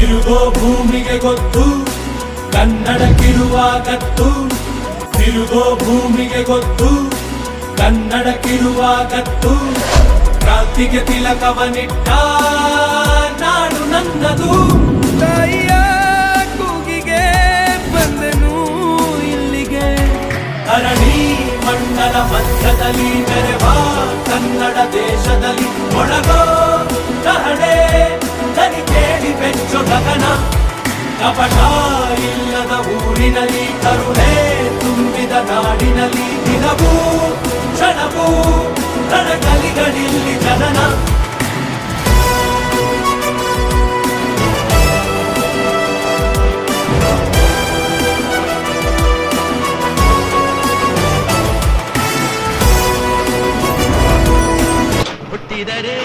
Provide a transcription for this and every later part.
ತಿರುಗೋ ಭೂಮಿಗೆ ಗೊತ್ತು ಕನ್ನಡಕ್ಕಿರುವ ಕತ್ತು. ತಿರುಗೋ ಭೂಮಿಗೆ ಗೊತ್ತು ಕನ್ನಡಕ್ಕಿರುವ ಕತ್ತು. ಕ್ರಾಂತಿಗೆ ತಿಲಕವನಿಟ್ಟ ನಾಡು ನನ್ನದು. ತಾಯಿಯ ಕೂಗಿಗೆ ಬಂದನು ಇಲ್ಲಿಗೆ. ಅರಣಿ ಮಂಡಲ ಮಧ್ಯದಲ್ಲಿ ಮೆರೆವ ಕನ್ನಡ ದೇಶದಲ್ಲಿ ಒಳಗೋ ಕಹಳೆ ದನಿ ಕೇಳಿ ಬೆಚ್ಚು ಗಗನ. ಕಪಟ ಇಲ್ಲದ ಊರಿನಲ್ಲಿ ಕರುಣೆ ತುಂಬಿದ ನಾಡಿನಲ್ಲಿ ದಿನವೂ ಕ್ಷಣವೂ ರಣಕಲಿಗಳಿಲ್ಲಿ ಜನನ. ಹುಟ್ಟಿದರೆ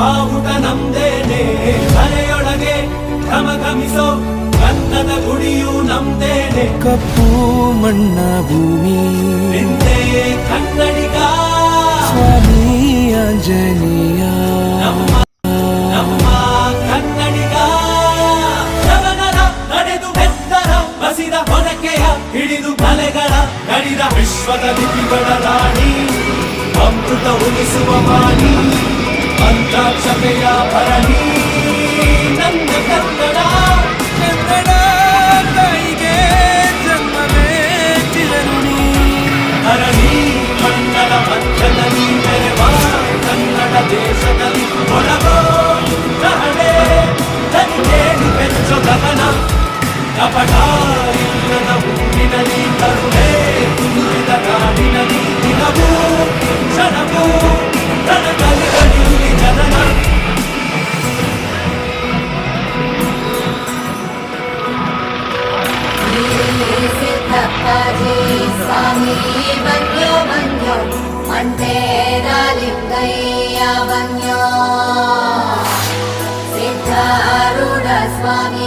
ಬಾವುಟ ನಮ್ದೇನೆ ಮನೆಯೊಳಗೆ ಘಮಘಮಿಸೋ ಕನ್ನದ ಗುಡಿಯು ನಮ್ದೇನೆ ಕಪ್ಪು ಮಣ್ಣ ಭೂಮಿ. ನಿಂದೆ ಕನ್ನಡಿಗ. ಸ್ವಾಮಿ ಆಂಜನೇಯ ನಮ್ಮ ಕನ್ನಡಿಗ. ಜಗನರ ನಡೆದು ಬೆತ್ತರ ಬಸಿದ ಹೊನಕೆಯ ಹಿಡಿದು ಕಲೆಗಳ ಕಡಿದ ವಿಶ್ವದ ಲಿಪಿಗಳ ರಾಣಿ. ಅಮೃತ ಉಳಿಸುವ ವಾಣಿ. అంతా చదయా భరణీ? Bobby.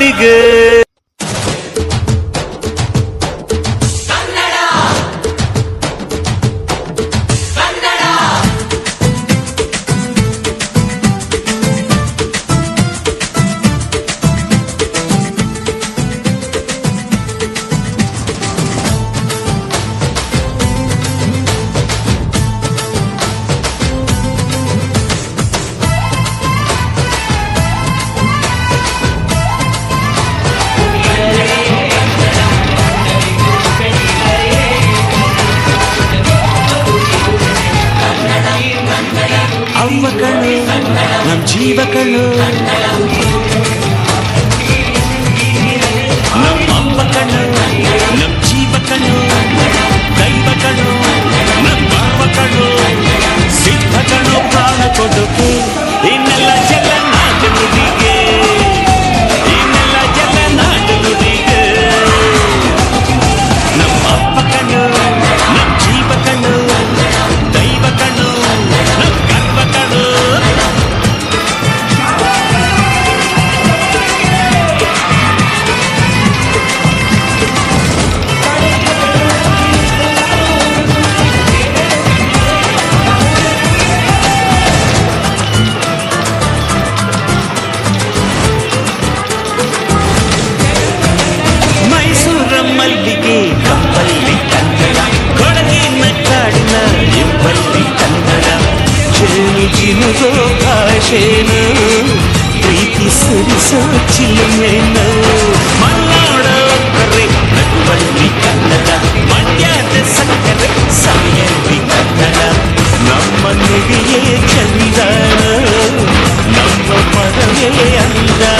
பாடுக É ainda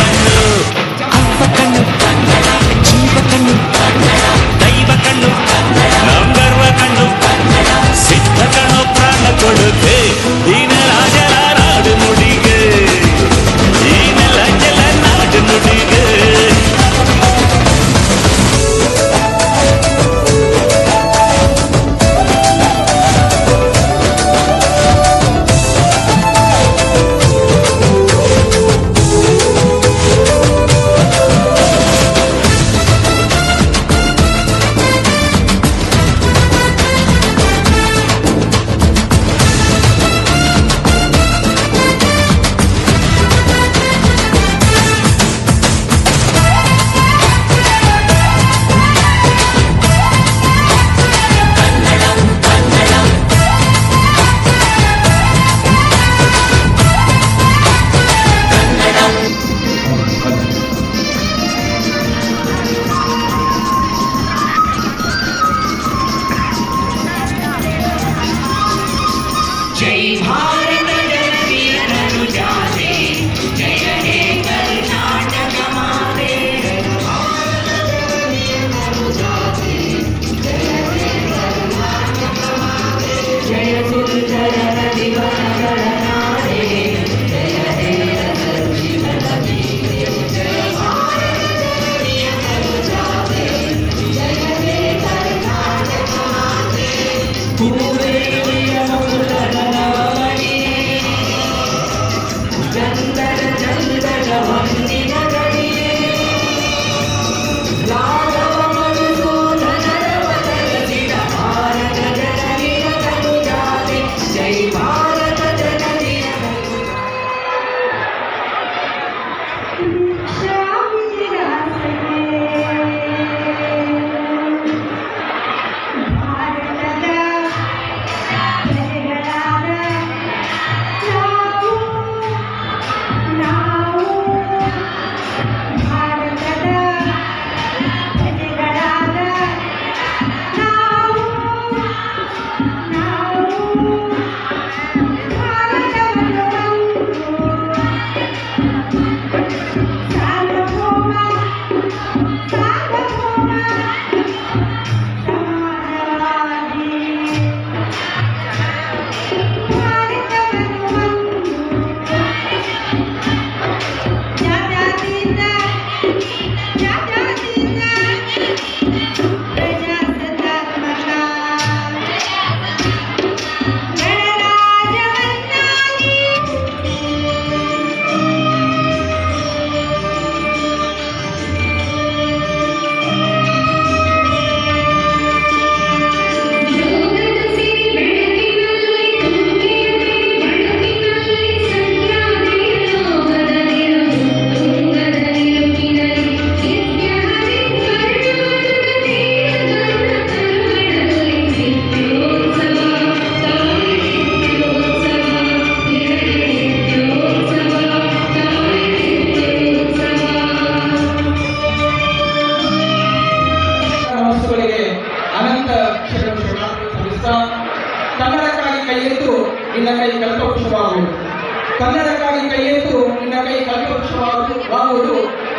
ಎತ್ತು ನಿನ್ನ ಕೈ ಕಲ್ಪವೃಕ್ಷವಾಗುವುದು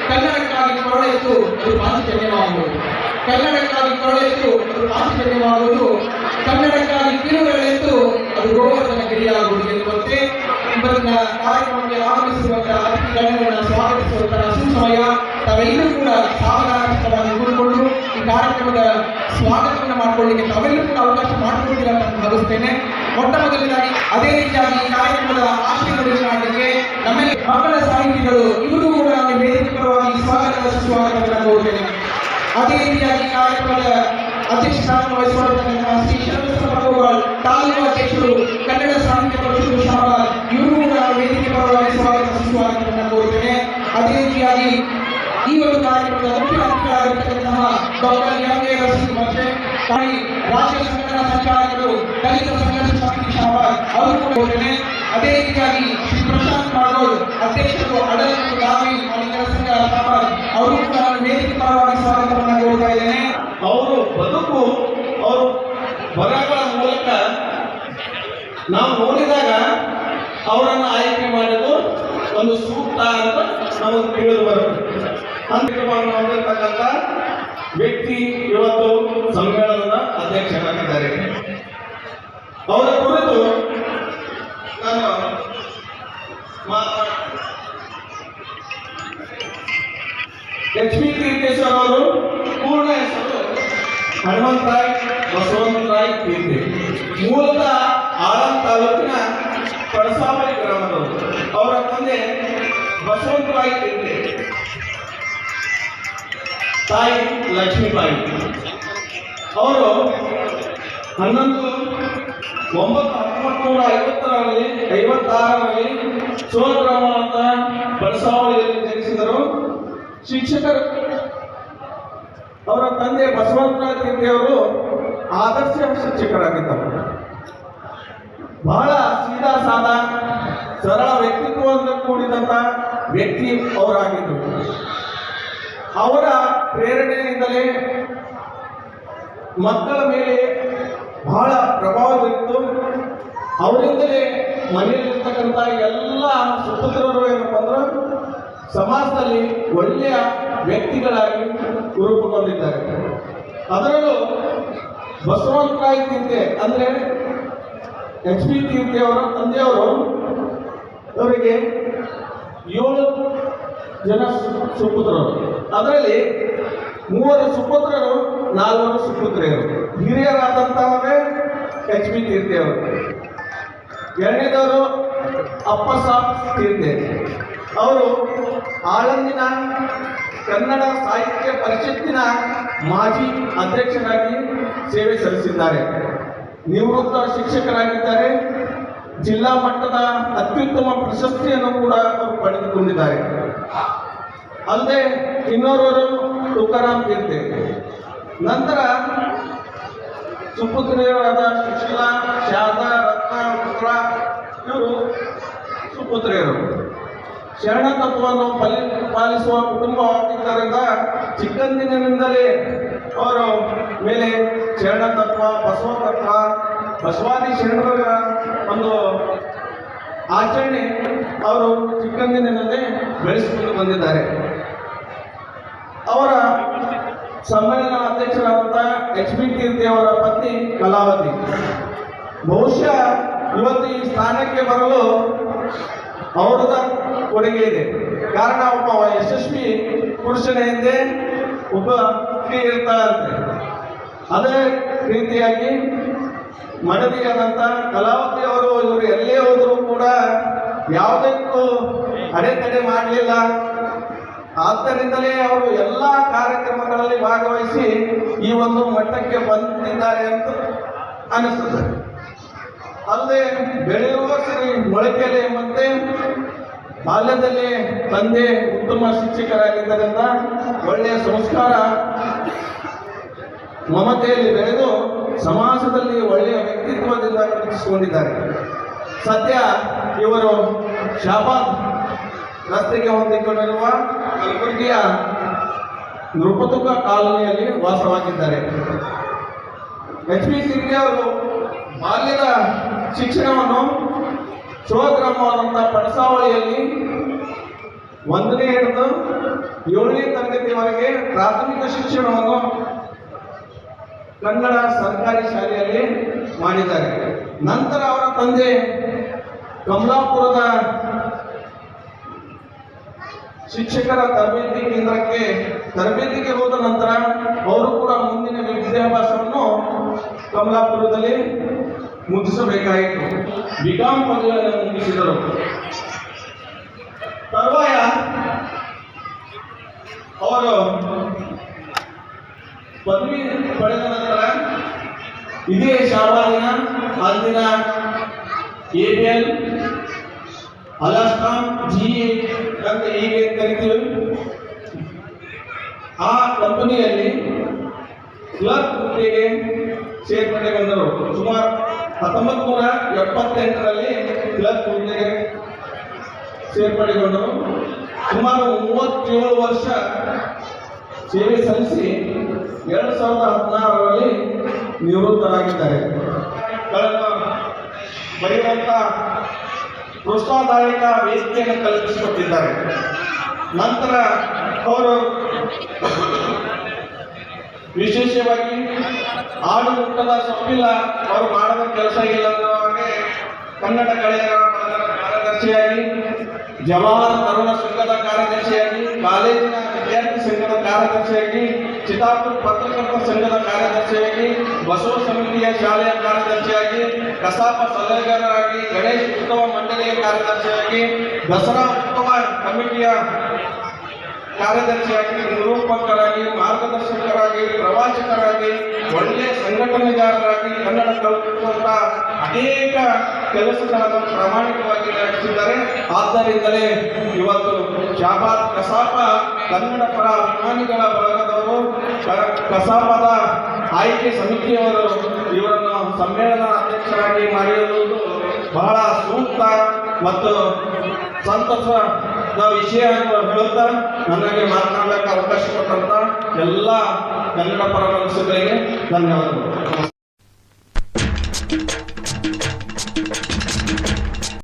ಕನ್ನಡಕ್ಕಾಗಿ ಕೊರಳೆತ್ತು ಅದು ಪಾಂಚಜನ್ಯವಾಗುವುದು ಕನ್ನಡಕ್ಕಾಗಿ ಕೊರಳೆತ್ತು ಅದು ಪಾಂಚಜನ್ಯವಾಗುವುದು ಕನ್ನಡಕ್ಕಾಗಿ ಕಿರುಗಳೆತ್ತು ಅದು ಗೋವರ್ಧನ ಗಿರಿಯಾಗುವುದು ಎನ್ನುವಂತೆ ಇವತ್ತಿನ ಕಾರ್ಯಕ್ರಮಕ್ಕೆ ಆಗಮಿಸಿರುವಂತಹ ಅತಿಥಿಗಳನ್ನು ಸ್ವಾಗತಿಸುವಂತಹ ಸುಸಮಯ ತಾವೆಲ್ಲರೂ ಕೂಡ ಸಾವಧಾನವಾಗಿ ಕೂಡಿಕೊಂಡು ಈ ಕಾರ್ಯಕ್ರಮದ ಸ್ವಾಗತವನ್ನು ಮಾಡಿಕೊಳ್ಳಿಕ್ಕೆ ತಾವೆಲ್ಲರೂ ಕೂಡ ಅವಕಾಶ ಮಾಡಿಕೊಟ್ಟಿಲ್ಲ ಅಂತ ಭಾವಿಸ್ತೇನೆ. ಮೊಟ್ಟ ಮೊದಲನೇದಾಗಿ ಅದೇ ರೀತಿಯಾಗಿ ಈ ಕಾರ್ಯಕ್ರಮದ ಆಶೀರ್ವದಿಸಲಾಗಲಿಕ್ಕೆ ನಮ್ಮಲ್ಲಿ ಮಕ್ಕಳ ಸಾಹಿತಿಗಳು ಇವರು ಕೂಡ ನಾನು ವೇದಿಕೆ ಪರವಾಗಿ ಸ್ವಾಗತ ಸುಸ್ವಾಗತವನ್ನು ಕೋರುತ್ತೇನೆ. ಅದೇ ರೀತಿಯಾಗಿ ಕಾರ್ಯಕ್ರಮದ ಅಧ್ಯಕ್ಷ ಸ್ಥಾನ ವಹಿಸಿಕೊಂಡಿರ್ತಕ್ಕಂತಹ ಶ್ರೀ ಶರಣ ಭಗವಾಲ್ ತಾಲೂಕು ಅಧ್ಯಕ್ಷರು, ಕನ್ನಡ ಸಾಹಿತ್ಯ ಪರಿಷತ್ತು ಶಾಬಾದ್ ಇವರು ಕೂಡ ನಾನು ವೇದಿಕೆ ಪರವಾಗಿ ಸ್ವಾಗತ ಸುಸ್ವಾಗತವನ್ನು ಕೋರುತ್ತೇನೆ. ಅದೇ ರೀತಿಯಾಗಿ ಈ ಒಂದು ಕಾರ್ಯಕ್ರಮದ ಮುಖ್ಯ ಅತಿಥಿಗಳಾಗಿರ್ತಕ್ಕಂತಹ ಡಾಕ್ಟರ್ ಎಂ ಎ ರಸೀದ್ ಮತ್ತೆ ತಾಯಿ ರಾಜ್ಯ ಸಂಘಟನಾ ಸಂಚಾಲಕರು, ದಲಿತ ಸಂಘರ್ಷ ಸಮಿತಿ ಶಾಬಾದ್ ಅವರು ಹೋಗ್ತೇನೆ ಅದೇ ರೀತಿಯಾಗಿ ಶ್ರೀ ಪ್ರಶಾಂತ್ ಮಾಡೋಡ್ ಅಧ್ಯಕ್ಷರು ಅಡಲ್ ದಾವಿ ಮಾಲೀಕರ ಸಂಘ ಅವರು ಕೂಡ ನಾನು ವೇದಿಕೆ ಪರವಾಗಿ ಸ್ವಾಗತವನ್ನು ಕೋರ್ತಾ ಇದ್ದೇನೆ ಅವರು ಬದುಕು ಅವರು ಬರಹಗಳ ಮೂಲಕ ನಾವು ನೋಡಿದಾಗ ಅವರನ್ನು ಆಯ್ಕೆ ಮಾಡೋದು ಒಂದು ಸೂಕ್ತ ಅಂತ ನಮಗೆ ತಿಳಿದು ಬರುತ್ತೆ ಅಂತಿಮವಾಗಿ ಹೊಂದಿರತಕ್ಕಂಥ ವ್ಯಕ್ತಿ ಇವತ್ತು ಸಮ್ಮೇಳನದ ಅಧ್ಯಕ್ಷರಾಗಿದ್ದಾರೆ ಅವರ ಕುರಿತು ನಾನು ಮಾತನಾಡ ಎಚ್ ಪಿ ತೀರ್ಥೇಶ್ವರ ಅವರು ಪೂರ್ಣ ಹೆಸರು ಹನುಮಂತರಾಯ್, ಬಸವಂತರಾಯ್ ತೀರ್ಥೆ ಮೂಲತಃ ಆಳಂದ ತಾಲೂಕಿನ ಕಡಸಾವಳಿ ಗ್ರಾಮದವರು. ಅವರ ತಂದೆ ಬಸವಂತರಾಯ್ ತೀರ್ಥೆ ತಾಯಿ ಲಕ್ಷ್ಮೀಬಾಯಿ. ಅವರು ಹನ್ನೊಂದು, ಒಂಬತ್ತು, ಹತ್ತೊಂಬತ್ತು ನೂರ ಐವತ್ತರಲ್ಲಿ, ಐವತ್ತಾರರಲ್ಲಿ ಸೋಲಗ್ರಾಮ ಅಂತ ಬಡಸಾವಳಿಯಲ್ಲಿ ಜನಿಸಿದರು. ಶಿಕ್ಷಕರು ಅವರ ತಂದೆ ಬಸವಂತರಾಯ ಅವರು ಆದರ್ಶ ಶಿಕ್ಷಕರಾಗಿದ್ದರು. ಬಹಳ ಸೀದಾ ಸಾದಾ, ಸರಳ ವ್ಯಕ್ತಿತ್ವದಿಂದ ಕೂಡಿದಂಥ ವ್ಯಕ್ತಿ ಅವರಾಗಿದ್ದರು. ಅವರ ಪ್ರೇರಣೆಯಿಂದಲೇ ಮಕ್ಕಳ ಮೇಲೆ ಬಹಳ ಪ್ರಭಾವ ಬೀರಿತು. ಅವರಿಂದಲೇ ಮನೆಯಲ್ಲಿರ್ತಕ್ಕಂಥ ಎಲ್ಲ ಸುಪುತ್ರರು ಏನಪ್ಪ ಅಂದ್ರೆ, ಸಮಾಜದಲ್ಲಿ ಒಳ್ಳೆಯ ವ್ಯಕ್ತಿಗಳಾಗಿ ರೂಪುಗೊಂಡಿದ್ದಾರೆ. ಅದರಲ್ಲೂ ಬಸವಂತರಾಯ ತೀರ್ಥೆ ಅಂದರೆ ಎಚ್ ಪಿ ತೀರ್ಥೆ ಅವರ ತಂದೆಯವರು ಅವರಿಗೆ ಏಳು ಜನ ಸುಪುತ್ರರು. ಅದರಲ್ಲಿ ಮೂವರು ಸುಪುತ್ರರು, ನಾಲ್ವರು ಸುಪುತ್ರಿಯರು. ಹಿರಿಯರಾದಂಥವರೇ ಎಚ್ ತೀರ್ಥೆ ಅವರು ಎರಡನೇದವರು ಅಪ್ಪ ಸಾಬ್ ತೀರ್ಥೆ ಅವರು ಆಳಂದಿನ ಕನ್ನಡ ಸಾಹಿತ್ಯ ಪರಿಷತ್ತಿನ ಮಾಜಿ ಅಧ್ಯಕ್ಷರಾಗಿ ಸೇವೆ ಸಲ್ಲಿಸಿದ್ದಾರೆ. ನಿವೃತ್ತ ಶಿಕ್ಷಕರಾಗಿದ್ದಾರೆ. ಜಿಲ್ಲಾ ಮಟ್ಟದ ಅತ್ಯುತ್ತಮ ಪ್ರಶಸ್ತಿಯನ್ನು ಕೂಡ ಪಡೆದುಕೊಂಡಿದ್ದಾರೆ. ಅಲ್ಲದೆ ಇನ್ನೋರ್ವರು ತುಕಾರಾಮ್ ತೀರ್ಥೆ ನಂತರ ಸುಪುತ್ರಿಯರಾದ ಸುಶೀಲಾ, ಶಾರದಾ, ರತ್ನ ಇವರು ಸುಪುತ್ರಿಯರು. ಶರಣ ತತ್ವವನ್ನು ಪಲಿ, ಪಾಲಿಸುವ ಕುಟುಂಬವಾಗಿದ್ದರಿಂದ ಚಿಕ್ಕಂದಿನಿಂದಲೇ ಅವರ ಮೇಲೆ ಶರಣ ತತ್ವ, ಬಸವ ತತ್ವ, ಬಸವಾದಿ ಶರಣರ ಒಂದು ಆಚರಣೆ ಅವರು ಚಿಕ್ಕಂದಿನಿಂದಲೇ ಬೆಳೆಸಿಕೊಂಡು ಬಂದಿದ್ದಾರೆ. ಅವರ ಸಮ್ಮೇಳನ ಅಧ್ಯಕ್ಷರಾದಂಥ ಎಚ್ ಬಿ ಕೀರ್ತಿ ಅವರ ಪತ್ನಿ ಕಲಾವತಿ. ಬಹುಶಃ ಇವತ್ತು ಈ ಸ್ಥಾನಕ್ಕೆ ಬರಲು ಅವರದ ಕೊಡುಗೆ ಇದೆ. ಕಾರಣ ಒಬ್ಬ ಯಶಸ್ವಿ ಪುರುಷನ ಹಿಂದೆ ಒಬ್ಬ ಸ್ತ್ರೀ ಇರ್ತದೆ ಅದೇ ರೀತಿಯಾಗಿ ಮಡದಿಯಾದಂಥ ಕಲಾವತಿ ಅವರು ಇವರು ಎಲ್ಲೇ ಹೋದರೂ ಕೂಡ ಯಾವುದಕ್ಕೂ ಅಡೆತಡೆ ಮಾಡಲಿಲ್ಲ. ಆದ್ದರಿಂದಲೇ ಅವರು ಎಲ್ಲ ಕಾರ್ಯಕ್ರಮಗಳಲ್ಲಿ ಭಾಗವಹಿಸಿ ಈ ಒಂದು ಮಟ್ಟಕ್ಕೆ ಬಂದಿದ್ದಾರೆ ಅಂತ ಅನಿಸುತ್ತದೆ. ಅಲ್ಲದೆ ಬೆಳೆಯುವ ಸರಿ ಮೊಳಕೆಲೆ ಎಂಬಂತೆ ಬಾಲ್ಯದಲ್ಲಿ ತಂದೆ ಉತ್ತಮ ಶಿಕ್ಷಕರಾಗಿದ್ದರಿಂದ ಒಳ್ಳೆಯ ಸಂಸ್ಕಾರ ಮಮತೆಯಲ್ಲಿ ಬೆಳೆದು ಸಮಾಜದಲ್ಲಿ ಒಳ್ಳೆಯ ವ್ಯಕ್ತಿತ್ವದಿಂದ ಗುರುತಿಸಿಕೊಂಡಿದ್ದಾರೆ ಸದ್ಯ ಇವರು ಶಾಬಾದ್ ರಸ್ತೆಗೆ ಹೊಂದಿಕೊಂಡಿರುವ ಕಲಬುರಗಿಯ ನೃಪತುಕ ಕಾಲೋನಿಯಲ್ಲಿ ವಾಸವಾಗಿದ್ದಾರೆ. ಎಚ್ ಪಿ ಸಿಂಗ್ ಅವರು ಬಾಲ್ಯದ ಶಿಕ್ಷಣವನ್ನು ಶಿವಗ್ರಾಮವಾದಂಥ ಪಡಸಾವಳಿಯಲ್ಲಿ ಒಂದನೇ ಹಿಡಿದು ಏಳನೇ ತರಗತಿವರೆಗೆ ಪ್ರಾಥಮಿಕ ಶಿಕ್ಷಣವನ್ನು ಕನ್ನಡ ಸರ್ಕಾರಿ ಶಾಲೆಯಲ್ಲಿ ಮಾಡಿದ್ದಾರೆ. ನಂತರ ಅವರ ತಂದೆ ಕಮಲಾಪುರದ ಶಿಕ್ಷಕರ ತರಬೇತಿ ಕೇಂದ್ರಕ್ಕೆ ತರಬೇತಿಗೆ ಹೋದ ನಂತರ ಅವರು ಕೂಡ ಮುಂದಿನ ವಿದ್ಯಾಭ್ಯಾಸವನ್ನು ಕಮಲಾಪುರದಲ್ಲಿ ಮುಗಿಸಬೇಕಾಯಿತು. ಬಿಕಾಂ ಪದವಿಯನ್ನು ಮುಗಿಸಿದರು. ತರುವಾಯ ಅವರು ಪದವಿ ಪಡೆದ ನಂತರ ಇದೇ ಶಾಬಾದಿನ ಅಂದಿನ ಎ ಪಿ ಎಲ್ ಅಲಾಸ್ಕಾಂ ಜಿ ಅಂತ ಹೀಗೆ ಕರಿತೀವಿ. ಆ ಕಂಪನಿಯಲ್ಲಿ ಕ್ಲರ್ಕ್ ಹುದ್ದೆಗೆ ಬಂದರು ಸುಮಾರು ಹತ್ತೊಂಬತ್ತು ನೂರ ಎಪ್ಪತ್ತೆಂಟರಲ್ಲಿ ಕ್ಲಬ್ ಹುದ್ದೆಗೆ ಸೇರ್ಪಡೆಗೊಂಡು ಸುಮಾರು ಮೂವತ್ತೇಳು ವರ್ಷ ಸೇವೆ ಸಲ್ಲಿಸಿ ಎರಡು ಸಾವಿರದ ಹದಿನಾರರಲ್ಲಿ ನಿವೃತ್ತರಾಗಿದ್ದಾರೆ. ಕಳೆದ ಬರೆಯುವಂಥ ಪ್ರೋತ್ಸಾಹದಾಯಕ ವೇದಿಕೆಯನ್ನು ಕಲ್ಪಿಸಿಕೊಟ್ಟಿದ್ದಾರೆ. ನಂತರ ಅವರು ವಿಶೇಷವಾಗಿ ಆಡು ಊಟದ ಸೊಪ್ಪಿಲ್ಲ, ಅವರು ಮಾಡದ ಕೆಲಸ ಇಲ್ಲ ಅನ್ನೋ ಹಾಗೆ ಕನ್ನಡ ಕಳೆಯ ಕಾರ್ಯದರ್ಶಿಯಾಗಿ ಜವಾಹರ್ ತರುಣ ಸಂಘದ ಕಾರ್ಯದರ್ಶಿಯಾಗಿ, ಕಾಲೇಜಿನ ವಿದ್ಯಾರ್ಥಿ ಸಂಘದ ಕಾರ್ಯದರ್ಶಿಯಾಗಿ ಚಿತಾಪುರ ಪತ್ರಕರ್ತರ ಸಂಘದ ಕಾರ್ಯದರ್ಶಿಯಾಗಿ, ಬಸವ ಸಮಿತಿಯ ಶಾಲೆಯ ಕಾರ್ಯದರ್ಶಿಯಾಗಿ, ಕಸಾಪ ಸಲಹೆಗಾರರಾಗಿ, ಗಣೇಶ ಉತ್ಸವ ಮಂಡಳಿಯ ಕಾರ್ಯದರ್ಶಿಯಾಗಿ, ದಸರಾ ಉತ್ಸವ ಕಮಿಟಿಯ ಕಾರ್ಯದರ್ಶಿಯಾಗಿ ನಿರೂಪಕರಾಗಿ, ಮಾರ್ಗದರ್ಶಕರಾಗಿ, ಪ್ರವಾಚಕರಾಗಿ ಒಳ್ಳೆಯ ಸಂಘಟನೆಗಾರರಾಗಿ ಕನ್ನಡ ಕಲಿಸುವಂತ ಅನೇಕ ಕೆಲಸಗಳನ್ನು ಪ್ರಾಮಾಣಿಕವಾಗಿ ನಡೆಸಿದ್ದಾರೆ. ಆದ್ದರಿಂದಲೇ ಇವತ್ತು ಶಾಬಾದ್ ಕಸಾಪ ಕನ್ನಡ ಪರ ಅಭಿಮಾನಿಗಳ ಬಳಗದವರು ಕಸಾಪದ ಆಯ್ಕೆ ಸಮಿತಿಯವರು ಇವರನ್ನು ಸಮ್ಮೇಳನ ಅಧ್ಯಕ್ಷರಾಗಿ ಮಾಡಿರುವುದು ಬಹಳ ಸೂಕ್ತ ಮತ್ತು ಸಂತಸದ ವಿಷಯ ಹೇಳುತ್ತಾ ನನಗೆ ಮಾತನಾಡಲಿಕ್ಕೆ ಅವಕಾಶ ಕೊಟ್ಟಂತ ಎಲ್ಲ ಕನ್ನಡ ಪರ ಮನಸ್ಸುಗಳಿಗೆ ಧನ್ಯವಾದಗಳು.